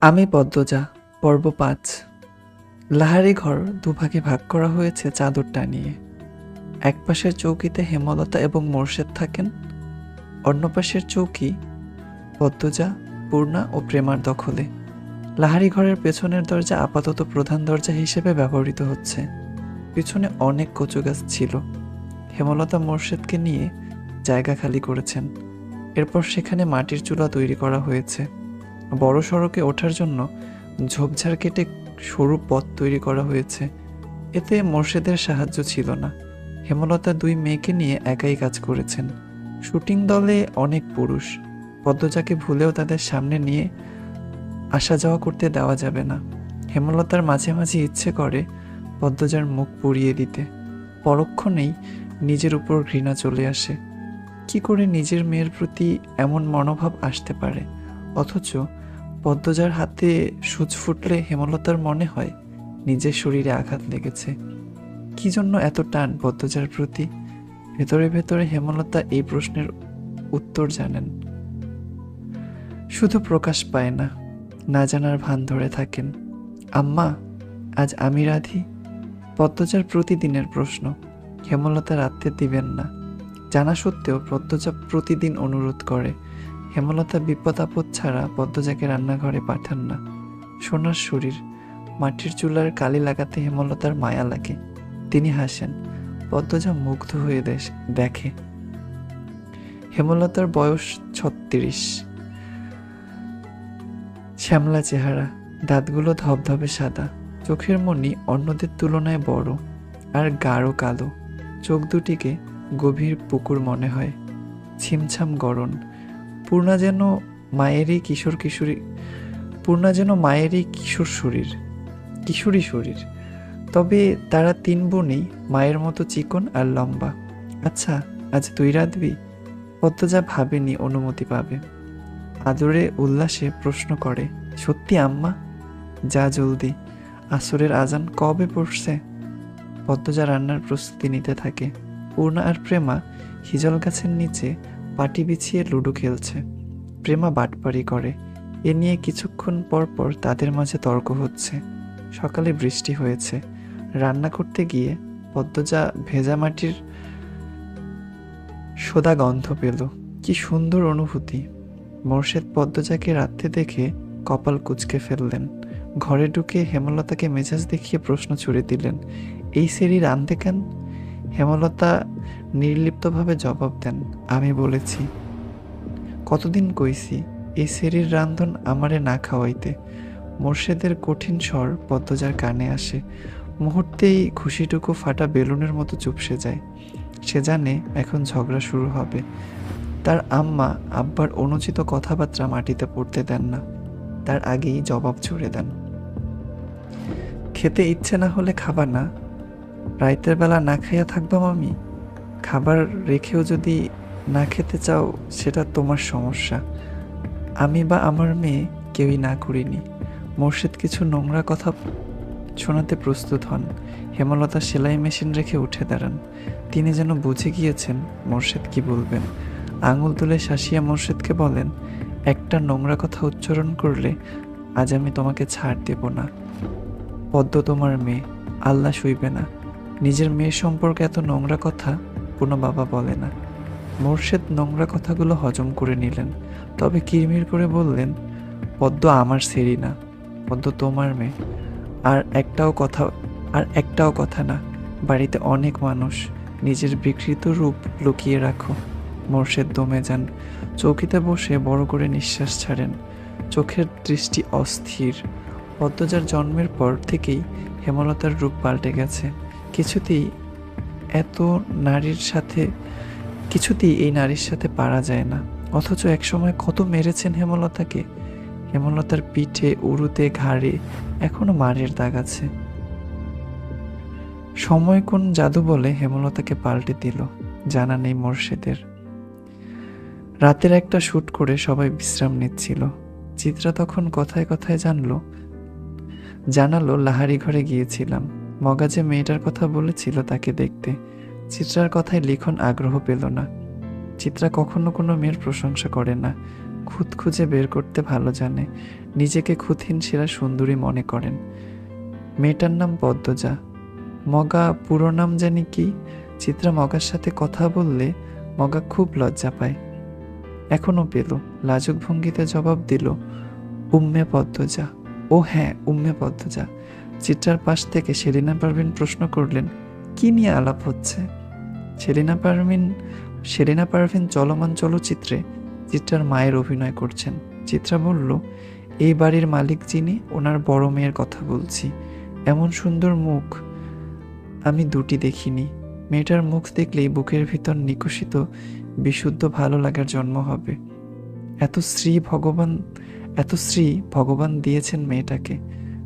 আমি পদ্মজা, পর্ব পাঁচ। লাহারি ঘর দুভাগে ভাগ করা হয়েছে চাদর টানিয়ে এক পাশের চৌকিতে হেমলতা এবং মোর্শেদ থাকেন। অন্য পাশের চৌকি পদ্মজা, পূর্ণা ও প্রেমার দখলে। লাহারি ঘরের পেছনের দরজা আপাতত প্রধান দরজা হিসেবে ব্যবহৃত হচ্ছে। পিছনে অনেক কচু গাছ ছিল। হেমলতা মোর্শেদকে নিয়ে জায়গা খালি করেছেন। এরপর সেখানে মাটির চুলা তৈরি করা হয়েছে। বড় সড়কে ওঠার জন্য ঝোপঝাড় কেটে সরু পথ তৈরি করা হয়েছে। এতে মোর্শেদের সাহায্য ছিল না। হেমলতা দুই মেয়েকে নিয়ে একাই কাজ করেছেন। শুটিং দলে অনেক পুরুষ। পদ্মজাকে ভুলেও তাদের সামনে নিয়ে আসা যাওয়া করতে দেওয়া যাবে না। হেমলতার মাঝে মাঝে ইচ্ছে করে পদ্মজার মুখ পুড়িয়ে দিতে। পরক্ষণেই নিজের উপর ঘৃণা চলে আসে। কি করে নিজের মেয়ের প্রতি এমন মনোভাব আসতে পারে? অথচ পদ্মজার হাতে সূচ ফুটলে হেমলতার মনে হয়, নিজের শরীরে আঘাত লেগেছে। কি জন্য এত টান পদ্মজার প্রতি? ভেতরে ভেতরে হেমলতা এই প্রশ্নের উত্তর জানেন। শুধু প্রকাশ পায় না না জানার ভান ধরে থাকেন। আম্মা, আজ আমি রাধি। পদ্মজার প্রতিদিনের প্রশ্ন, হেমলতা রাত্রে দিবেন না। জানা সত্ত্বেও পদ্মজা প্রতিদিন অনুরোধ করে হেমলতা বিপদ আপদ ছাড়া পদ্মজাকে রান্নাঘরে পাঠান না। সোনার শরীর, মাটির চুলার কালি লাগাতে হেমলতার মায়া লাগে। তিনি হাসেন, পদ্মজা মুগ্ধ হয়ে দেশ- দেখে। হেমলতার বয়স ছত্রিশ। শ্যামলা চেহারা, দাঁতগুলো ধবধবে সাদা। চোখের মনি অন্যদের তুলনায় বড় আর গাঢ় কালো। চোখ দুটিকে গভীর পুকুর মনে হয়। ছিমছাম গরণ পূর্ণা যেন মায়েরই কিশোর কিশোরী, পূর্ণা যেন মায়েরই কিশোর শরীর, কিশোরী শরীর। তবে তারা তিন বোনই, মায়ের মতো চিকন আর লম্বা। আচ্ছা আজ তুই রাঁধবি? পদ্মজা ভাবেনি অনুমতি পাবে। আদরে উল্লাসে প্রশ্ন করে, সত্যি আম্মা? যা জলদি। আসরের আজান কবে পড়ছে? পদ্মজা রান্নার প্রস্তুতি নিতে থাকে। পূর্ণা আর প্রেমা হিজল গাছের নিচে পাটি বিছিয়ে লুডো খেলছে। প্রেমা বাটপারি করে। এ নিয়ে কিছুক্ষণ পর পর তাদের মাঝে তর্ক হচ্ছে। সকালে বৃষ্টি হয়েছে। রান্না করতে গিয়ে পদ্মজা ভেজা মাটির সোদা গন্ধ পেল। কি সুন্দর অনুভূতি। মোর্শেদ পদ্মজাকে রাত্রে দেখে কপাল কুচকে ফেললেন। ঘরে ঢুকে হেমলতাকে মেজাজ দেখিয়ে প্রশ্ন ছুড়ে দিলেন, এই সেরি রাঁধতে কেন? হেমলতা নির্লিপ্তভাবে জবাব দেন, আমি বলেছি। কতদিন কইছি এই সেরির রান্ধন আমারে না খাওয়াইতে। মোর্শেদের কঠিন স্বর পদ্মজার কানে আসে। মুহূর্তেই খুশিটুকু ফাটা বেলুনের মতো চুপসে যায়। সে জানে এখন ঝগড়া শুরু হবে। তার আম্মা আব্বার অনুচিত কথাবার্তা মাটিতে পড়তে দেন না। তার আগেই জবাব ছুড়ে দেন। খেতে ইচ্ছে না হলে খাবার না রাইতের বেলা না খাইয়া থাকবাম আমি খাবার রেখেও যদি না খেতে চাও, সেটা তোমার সমস্যা। আমি বা আমার মেয়ে কেউই না করিনি। মোর্শেদ কিছু নোংরা কথা শোনাতে প্রস্তুত হন। হেমলতা সেলাই মেশিন রেখে উঠে দাঁড়ান। তিনি যেন বুঝে গিয়েছেন মোর্শেদ কি বলবেন। আঙুল তুলে শাসিয়া মোর্শেদকে বলেন, একটা নোংরা কথা উচ্চারণ করলে আজ আমি তোমাকে ছাড় দেব না। পদ্ম তোমার মেয়ে, আল্লাহ শুইবে না। নিজের মেয়ে সম্পর্কে এত নোংরা কথা কোনো বাবা বলে না। মোর্শেদ নোংরা কথাগুলো হজম করে নিলেন। তবে কিরমির করে বললেন, পদ্ম আমার সেরি না, পদ্ম তোমার মেয়ে। আর একটাও কথা, আর একটাও কথা না, বাড়িতে অনেক মানুষ, নিজের বিকৃত রূপ লুকিয়ে রাখো। মোর্শেদ দমে যান। চৌকিতে বসে বড় করে নিঃশ্বাস ছাড়েন। চোখের দৃষ্টি অস্থির। পদ্মজার জন্মের পর থেকেই হেমলতার রূপ পাল্টে গেছে। কিছুতেই এত নারীর সাথে, কিছুতেই এই নারীর সাথে পারা যায় না। অথচ একসময় কত মেরেছেন হেমলতাকে। হেমলতার পিঠে, উরুতে, ঘাড়ে এখনও মারের দাগ আছে। সময় কোন জাদু বলে হেমলতাকে পাল্টে দিল, জানা নেই মোর্শেদের। রাতের একটা শ্যুট করে সবাই বিশ্রাম নিচ্ছিল। চিত্রা তখন কথায় কথায় জানলো, জানালো লাহারি ঘরে গিয়েছিলাম। মগাজে মেয়েটার কথা বলেছিল তাকে দেখতে, চিত্রার কথায় লিখন আগ্রহ পেল না। চিত্রা কখনো কোনো মেয়ের প্রশংসা করে না, খুঁত খুঁজে বের করতে ভালো জানে, নিজেকে খুঁতহীন সেরা সুন্দরী মনে করেন। মেয়েটার নাম পদ্মজা। মগা পুরো নাম জানি কি? চিত্রা মগার সাথে কথা বললে মগা খুব লজ্জা পায়। এখনও পেল, লাজুক ভঙ্গিতে জবাব দিল, উম্মে পদ্মজা। ও হ্যাঁ উম্মে পদ্মজা। চিত্রার পাশ থেকে সেলিনা পারভিন প্রশ্ন করলেন, কি নিয়ে আলাপ হচ্ছে? সেলিনা পারভিন সেলিনা পারভিন চলমান চলচ্চিত্রে চিত্রার মায়ের অভিনয় করছেন। চিত্রা বলল, এই বাড়ির মালিক যিনি, ওনার বড় মেয়ের কথা বলছি। এমন সুন্দর মুখ আমি দুটি দেখিনি। মেয়েটার মুখ দেখলেই বুকের ভিতর নিকশিত বিশুদ্ধ, ভালো লাগার জন্ম হবে। এত শ্রী ভগবান, এত শ্রী ভগবান দিয়েছেন মেয়েটাকে।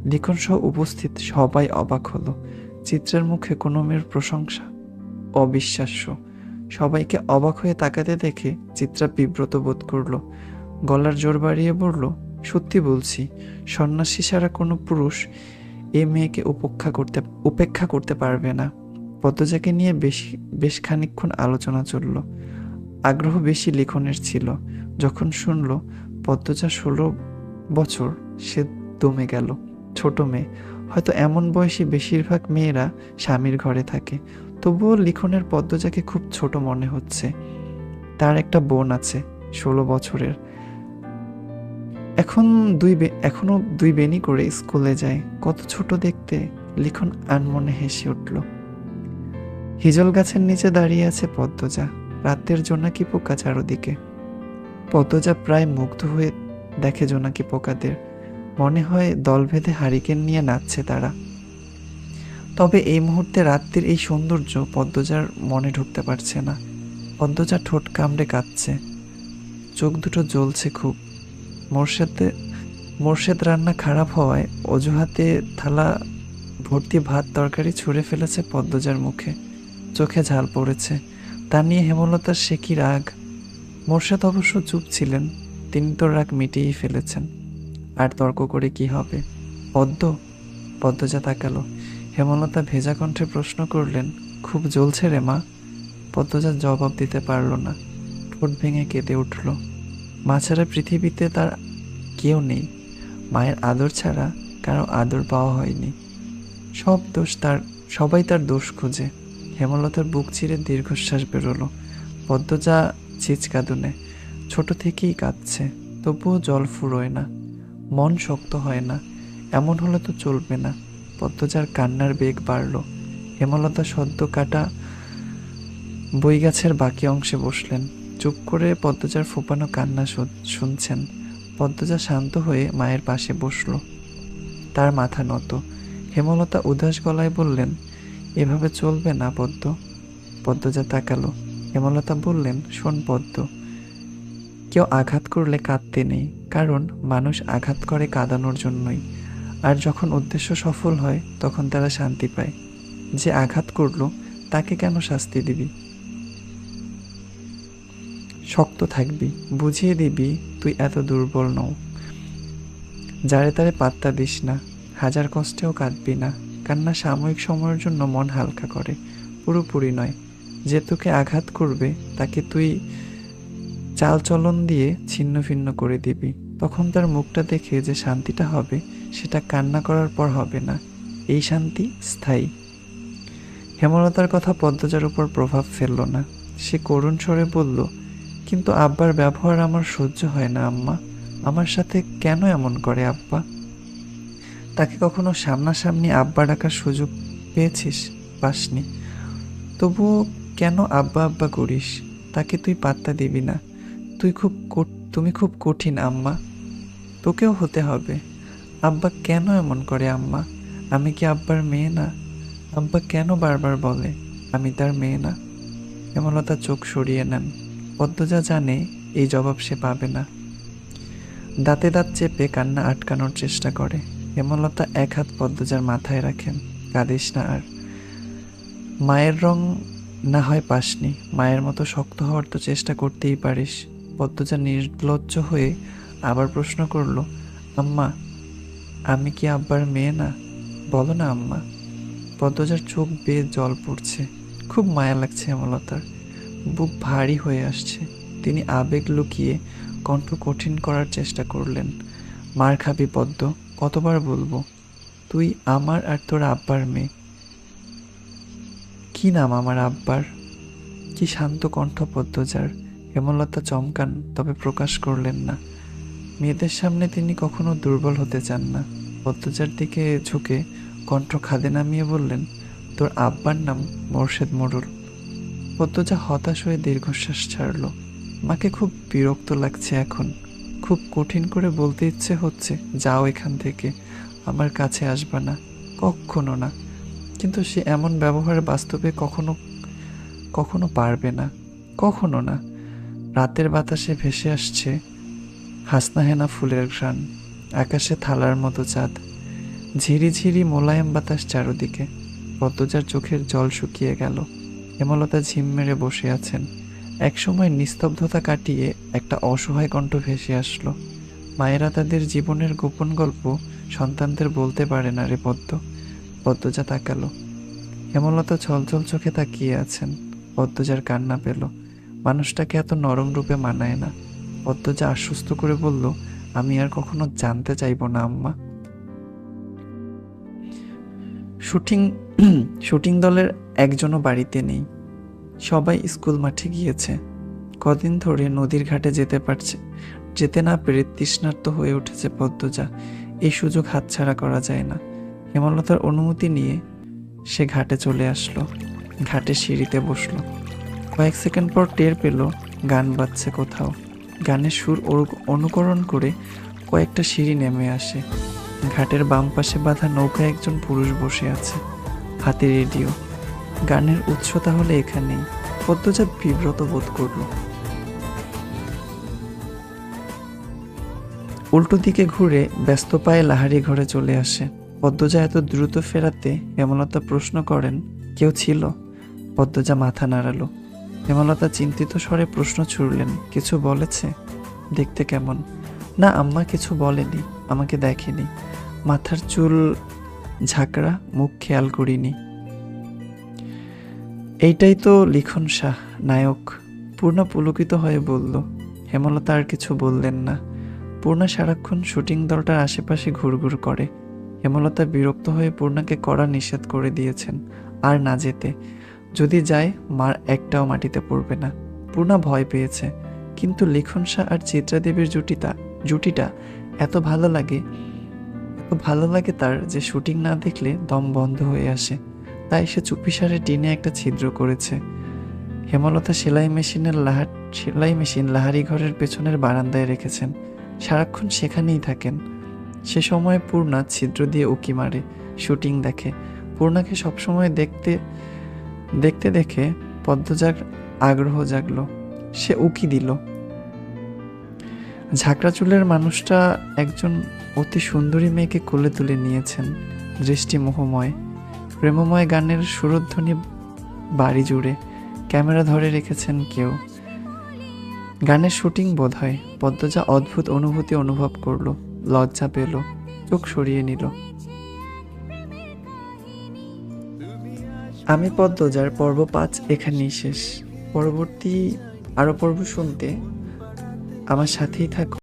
লিখন সহ উপস্থিত সবাই অবাক হলো। চিত্রের মুখে কোনো মেয়ের প্রশংসা। অবিশ্বাস্য। সবাইকে অবাক হয়ে তাকাতে দেখে চিত্রা বিব্রত বোধ করল। গলার জোর বাড়িয়ে বলল, সত্যি বলছি, সন্ন্যাসী ছাড়া কোনো পুরুষ এ মেয়েকে উপেক্ষা করতে উপেক্ষা করতে পারবে না। পদ্মজাকে নিয়ে বেশি, বেশ খানিকক্ষণ আলোচনা চলল। আগ্রহ বেশি লিখনের ছিল। যখন শুনল, পদ্মজা ষোলো বছর, সে দমে গেল। ছোট মেয়ে। হয়তো এমন বয়সী বেশিরভাগ মেয়েরা স্বামীর ঘরে থাকে। তবুও লিখনের পদ্মজাকে খুব ছোট মনে হচ্ছে। তার একটা বোন আছে, ষোলো বছরের। এখন দুই বে- এখনও দুই বেনি করে স্কুলে যায়। কত ছোট দেখতে লিখন আনমনে হেসে উঠল। হিজল গাছের নিচে দাঁড়িয়ে আছে পদ্মজা। রাতের জোনাকি পোকা চারোদিকে। পদ্মজা প্রায় মুগ্ধ হয়ে দেখে জোনাকি পোকাদের। মনে হয় দল বেঁধে হারিকেন নিয়ে নাচছে তারা। তবে এই মুহূর্তে রাত্রির এই সৌন্দর্য পদ্মজার মনে ঢুকতে পারছে না। পদ্মজা ঠোঁট কামড়ে কাঁদছে চোখ দুটো জ্বলছে খুব। মোর্শেদে মোর্শেদ রান্না খারাপ হওয়ায় অজুহাতে থালা ভর্তি ভাত তরকারি ছুঁড়ে ফেলেছে পদ্মজার মুখে। চোখে ঝাল পড়েছে। তা নিয়ে হেমলতার সে কি রাগ? মোর্শেদ অবশ্য চুপ ছিলেন। তিনি তো রাগ মিটিয়েই ফেলেছেন। আর তর্ক করে কি হবে? পদ্ম? পদ্মজা তাকালো। হেমলতা ভেজা কণ্ঠে প্রশ্ন করলেন, খুব জ্বলছে রে মা। পদ্মজা জবাব দিতে পারল না। ঠোঁট ভেঙে কেঁদে উঠল। মা ছাড়া পৃথিবীতে তার কেউ নেই। মায়ের আদর ছাড়া কারও আদর পাওয়া হয়নি। সব দোষ তার, সবাই তার দোষ খুঁজে। হেমলতার বুক চিরে দীর্ঘশ্বাস বেরোলো। পদ্মজা চিচকাদুনে ছোট থেকেই কাঁদছে, তবুও জল ফুরোয় না। মন শক্ত হয় না। এমন হলে তো চলবে না। পদ্মজার কান্নার বেগ বাড়ল। হেমলতা সদ্য কাটা বই গাছের বাকি অংশে বসলেন। চুপ করে পদ্মজার ফোপানো কান্না শুনছেন। পদ্মজা শান্ত হয়ে মায়ের পাশে বসল। তার মাথা নত। হেমলতা উদাস গলায় বললেন, এভাবে চলবে না পদ্ম। পদ্মজা তাকালো। হেমলতা বললেন, শোন পদ্ম, কেউ আঘাত করলে কাঁদতে নেই। কারণ মানুষ আঘাত করে কাঁদানোর জন্যই। আর যখন উদ্দেশ্য সফল হয়, তখন তারা শান্তি পায়। যে আঘাত করল, তাকে কেন শাস্তি দিবি? শক্ত থাকবি, বুঝিয়ে দিবি, তুই এত দুর্বল নও। যারে তারে পাত্তা দিস না, হাজার কষ্টেও কাঁদবি না। কান্না সাময়িক সময়ের জন্য মন হালকা করে, পুরোপুরি নয়। যে তোকে আঘাত করবে, তাকে তুই চালচলন দিয়ে ছিন্ন ভিন্ন করে দিবি। তখন তার মুখটা দেখে যে শান্তিটা হবে, সেটা কান্না করার পর হবে না। এই শান্তি স্থায়ী। হেমলতার কথা পদ্মজার উপর প্রভাব ফেলল না। সে করুণ স্বরে বলল, কিন্তু আব্বার ব্যবহার আমার সহ্য হয় না, আম্মা। আমার সাথে কেন এমন করে আব্বা? তাকে কখনো সামনাসামনি আব্বা ডাকার সুযোগ পেয়েছিস? পাসনি। তবুও কেন আব্বা আব্বা করিস? তাকে তুই পাত্তা দিবি না। তুই খুব তুমি খুব কঠিন, আম্মা। তোকেও হতে হবে। আব্বা কেন এমন করে আম্মা? আমি কি আব্বার মেয়ে না? আব্বা কেন বারবার বলে, আমি তার মেয়ে না? হেমলতা চোখ সরিয়ে নেন। পদ্মজা জানে এই জবাব সে পাবে না। দাঁতে দাঁত চেপে কান্না আটকানোর চেষ্টা করে। হেমলতা এক হাত পদ্মজার মাথায় রাখেন, কাঁদিস না আর। মায়ের রং না হয় পাসনি। মায়ের মতো শক্ত হওয়ার তো চেষ্টা করতেই পারিস। পদ্মজা নির্লজ্জ হয়ে আবার প্রশ্ন করল, আম্মা, আমি কি আব্বার মেয়ে না? বলো না, আম্মা। পদ্মজার চোখ বেয়ে জল পড়ছে। খুব মায়া লাগছে হেমলতার। বুক ভারী হয়ে আসছে। তিনি আবেগ লুকিয়ে কণ্ঠ কঠিন করার চেষ্টা করলেন। মার খাবি পদ্ম, কতবার বলব? তুই আমার আর তোর আব্বার মেয়ে। কি নাম আমার আব্বার? কি শান্ত কণ্ঠ পদ্মজার। হেমলতা চমকান, তবে প্রকাশ করলেন না। মেয়েদের সামনে তিনি কখনো দুর্বল হতে চান না। পদ্মজার দিকে ঝুঁকে কণ্ঠ খাদে নামিয়ে বললেন, তোর আব্বার নাম মোর্শেদ মোড়ল। পদ্মজা হতাশ হয়ে দীর্ঘশ্বাস ছাড়ল। মাকে খুব বিরক্ত লাগছে এখন। খুব কঠিন করে বলতে ইচ্ছে হচ্ছে, যাও এখান থেকে, আমার কাছে আসবা না। কখনো না। কিন্তু সে এমন ব্যবহার বাস্তবে কখনো কখনো পারবে না। কখনো না। রাতের বাতাসে ভেসে আসছে হাসনাহেনা ফুলের ঘ্রাণ, আকাশে থালার মতো চাঁদ, ঝিরি ঝিরি মোলায়েম বাতাস চারদিকে, পদ্মজার চোখের জল শুকিয়ে গেল। হেমলতা ঝিম মেরে বসে আছেন। একসময় নিস্তব্ধতা কাটিয়ে একটা অসহায় কণ্ঠ ভেসে আসলো। মায়েরা তাদের জীবনের গোপন গল্প সন্তানদের বলতে পারে না রে পদ্ম। পদ্মজা তাকালো। হেমলতা ছলছল চোখে তাকিয়ে আছেন। পদ্মজার কান্না পেল। মানুষটাকে এত নরম রূপে মানায় না। পদ্মজা আশ্বস্ত করে বলল, আমি আর কখনো জানতে চাইব না, আম্মা। শুটিং শুটিং দলের একজনও বাড়িতে নেই। সবাই স্কুল মাঠে গিয়েছে। কদিন ধরে নদীর ঘাটে যেতে পারছে, যেতে না পেরে তৃষ্ণার্ত হয়ে উঠেছে পদ্মজা। এই সুযোগ হাতছাড়া করা যায় না। হেমলতার অনুমতি নিয়ে সে ঘাটে চলে আসলো। ঘাটে সিঁড়িতে বসল। কয়েক সেকেন্ড পর টের পেল, গান বাজছে কোথাও। গানের সুর অনুকরণ করে কয়েকটা সিঁড়ি নেমে আসে। ঘাটের বাম পাশে বাঁধা নৌকায় একজন পুরুষ বসে আছে, হাতে রেডিও। গানের উৎস তাহলে এখানেই। পদ্মজা বিব্রত বোধ করল উল্টো দিকে ঘুরে ব্যস্ত পায়ে লাহারি ঘরে চলে আসে। পদ্মজা এত দ্রুত ফেরাতে হেমলতা প্রশ্ন করেন, কেউ ছিল? পদ্মজা মাথা নাড়ালো। হেমলতা চিন্তিত স্বরে প্রশ্ন ছুড়লেন, কিছু বলেছে? দেখতে কেমন? না, আম্মা কিছু বলেনি, আমাকে দেখেনি। মাথার চুল ঝাঁকড়া, মুখ খেয়াল করিনি। এইটাই তো লিখন শাহ, নায়ক। পূর্ণা পুলকিত হয়ে বলল, হেমলতা আর কিছু বললেন না। পূর্ণা সারাক্ষণ শুটিং দলটার আশেপাশে ঘুরঘুর করে। হেমলতা বিরক্ত হয়ে পূর্ণাকে কড়া নিষেধ করে দিয়েছেন, আর না যেতে। যদি যায়, মার একটাও মাটিতে পড়বে না। পূর্ণা ভয় পেয়েছে। কিন্তু লিখন শাহ আর চিত্রা দেবীর জুটিটা জুটিটা এত ভালো লাগে, এত ভালো লাগে তার যে শুটিং না দেখলে দম বন্ধ হয়ে আসে। তাই সে চুপিসারে টিনে একটা ছিদ্র করেছে। হেমলতা সেলাই মেশিনের লাহার, সেলাই মেশিন লাহারি ঘরের পেছনের বারান্দায় রেখেছেন। সারাক্ষণ সেখানেই থাকেন। সে সময় পূর্ণা ছিদ্র দিয়ে উকি মারে, শুটিং দেখে। পূর্ণাকে সবসময় দেখতে দেখতে দেখে পদ্মজার আগ্রহ জাগলো। সে উকি দিল। ঝাঁকড়া চুলের মানুষটা একজন অতি সুন্দরী মেয়েকে কোলে তুলে নিয়েছেন দৃষ্টি মোহময় প্রেমময় গানের সুরধ্বনি বাড়ি জুড়ে ক্যামেরা ধরে রেখেছেন কেউ। গানের শুটিং বোধ হয় পদ্মজা অদ্ভুত অনুভূতি অনুভব করল, লজ্জা পেল, চোখ সরিয়ে নিল। আমি পদ্মজার পর্ব পাঁচ এখানেই শেষ। পরবর্তী আরও পর্ব শুনতে আমার সাথেই থাকুন